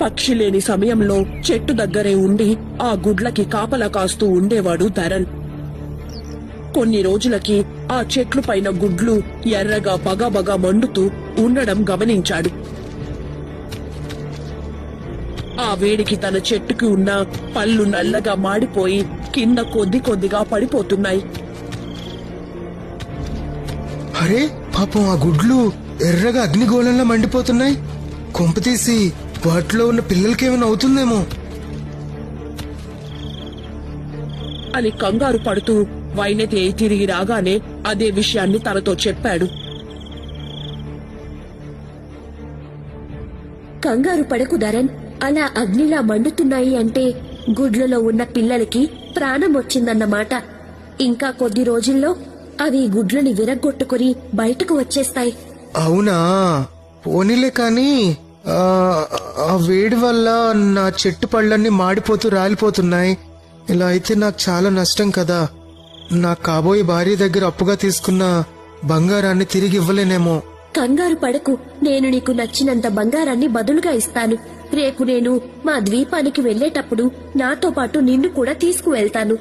పక్షి లేని సమయంలో చెట్టు దగ్గరే ఉండి ఆ గుడ్లకి కాపలా కాస్తూ ఉండేవాడు ధరణ్. కొన్ని రోజులకి ఆ చెట్లు పైన గుడ్లు ఎర్రగా పగబగా మండుతూ ఉండడం గమనించాడు. ఆ వేడికి తన చెట్టుకి ఉన్న పళ్ళు నల్లగా మాడిపోయి కింద కొద్ది కొద్దిగా పడిపోతున్నాయి. అరే పాపం ఆ గుడ్లు ఎర్రగా అగ్నిగోళంలో మండిపోతున్నాయి. కొంపతీసి వాటిలో ఉన్న పిల్లలకేమైనా అవుతుందేమో? అని కంగారు పడుతూ వైనతే తిరిగి రాగానే అదే విషయాన్ని తనతో చెప్పాడు. కంగారు పడకు ధరన్. అలా అగ్నిలా మండుతున్నాయి అంటే గుడ్లలో ఉన్న పిల్లలకి ప్రాణం వచ్చిందన్నమాట. ఇంకా కొద్ది రోజుల్లో అవి గుడ్లని విరగ్గొట్టుకుని బయటకు వచ్చేస్తాయి. అవునా? పోనీలే కానీ ఆ, వేడి వల్ల నా చెట్టు పళ్ళన్నీ మాడిపోతూ రాలిపోతున్నాయి. ఇలా అయితే నాకు చాలా నష్టం కదా. నా కాబోయే భార్య దగ్గర అప్పుగా తీసుకున్న బంగారాన్ని తిరిగి ఇవ్వలేనేమో. కంగారు పడకు. నేను నీకు నచ్చినంత బంగారాన్ని బదులుగా ఇస్తాను. రేపు నేను మా ద్వీపానికి వెళ్ళేటప్పుడు నాతో పాటు నిన్ను కూడా తీసుకువెళ్తాను.